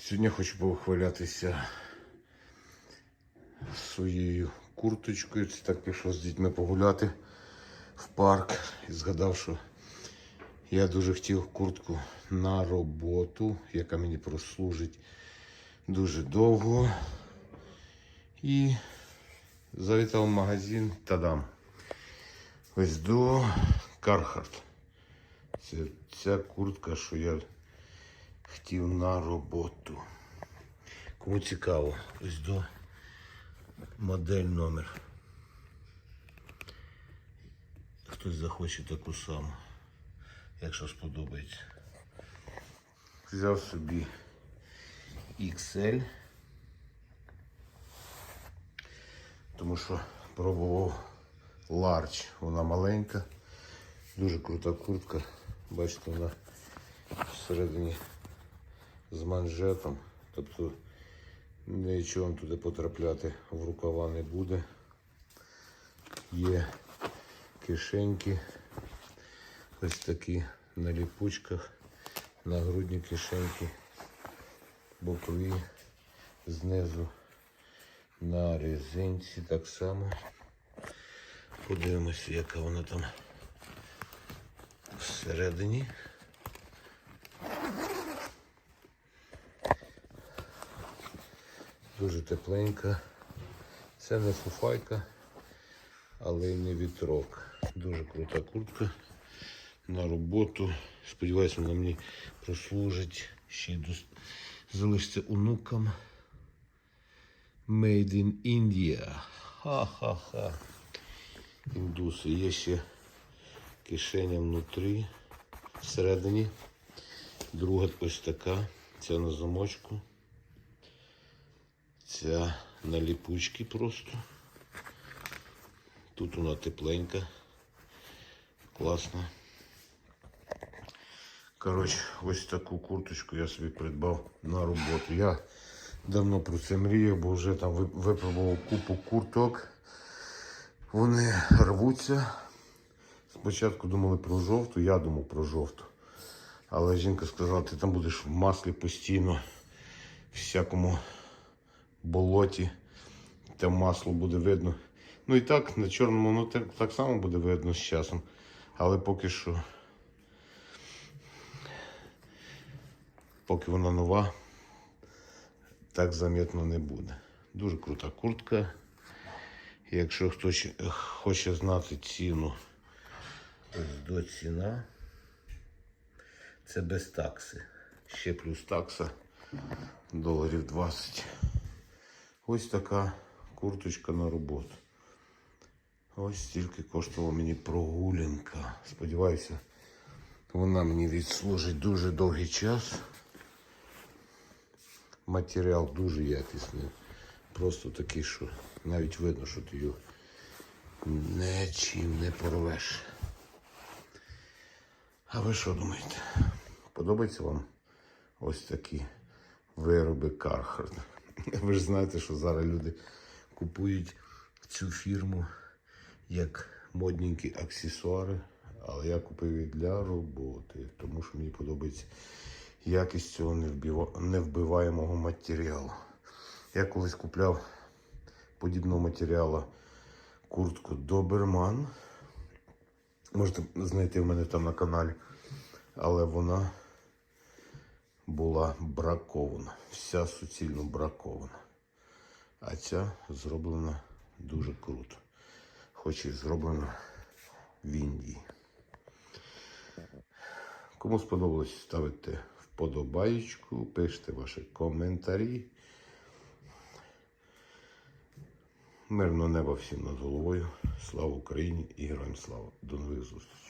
Сьогодні хочу похвалятися своєю курточкою. Це так пішов з дітьми погуляти в парк і згадав, що я дуже хотів куртку на роботу, яка мені прослужить дуже довго. І завітав в магазин Тадам. Ось до Кархарт. Це ця куртка, що я хотів на роботу. Кому цікаво, ось до модель номер. Хтось захоче таку саму, якщо сподобається. Взяв собі XL, тому що пробував Large, вона маленька, дуже крута куртка. Бачите, вона всередині з манжетом, тобто нічого вам туди потрапляти в рукава не буде. Є кишеньки, ось такі на ліпучках, нагрудні кишеньки, бокові, знизу на резинці так само. Подивимося, яка вона там всередині. Дуже тепленька. Це не фуфайка, але й не вітрок. Дуже крута куртка на роботу. Сподіваюся, вона мені прослужить. Ще й залишиться онукам. Made in India. Ха-ха-ха. Індуси. Є ще кишеня внутрі, всередині. Друга ось така. Ця на замочку. Ця на ліпучки просто. Тут вона тепленька. Класно. Коротше, ось таку курточку я собі придбав на роботу. Я давно про це мріяв, бо вже там випробував купу курток. Вони рвуться. Спочатку думали про жовту, я думав про жовту. Але жінка сказала, ти там будеш в маслі постійно, всякому болоті, там масло буде видно. Ну і так, на чорному ну, так, так само буде видно з часом. Але поки що, поки вона нова, так замітно не буде. Дуже крута куртка. Якщо хтось хоче знати ціну, до ціна. Це без такси. Ще плюс такса доларів 20. Ось така курточка на роботу. Ось стільки коштувала мені прогулянка. Сподіваюся, вона мені відслужить дуже довгий час. Матеріал дуже якісний. Просто такий, що навіть видно, що ти його нічим не порвеш. А ви що думаєте? Подобається вам ось такі вироби Carhartt? Ви ж знаєте, що зараз люди купують цю фірму як модненькі аксесуари, але я купив її для роботи, тому що мені подобається якість цього невбиваємого матеріалу. Я колись купляв подібного матеріалу куртку Доберман. Можете знайти в мене там на каналі. Але вона була бракована. Вся суцільно бракована. А ця зроблена дуже круто. Хоч і зроблена в Індії. Кому сподобалось, ставите вподобаєчку, пишіть ваші коментарі. Мирного неба всім над головою. Слава Україні і героям слава. До нових зустрічей.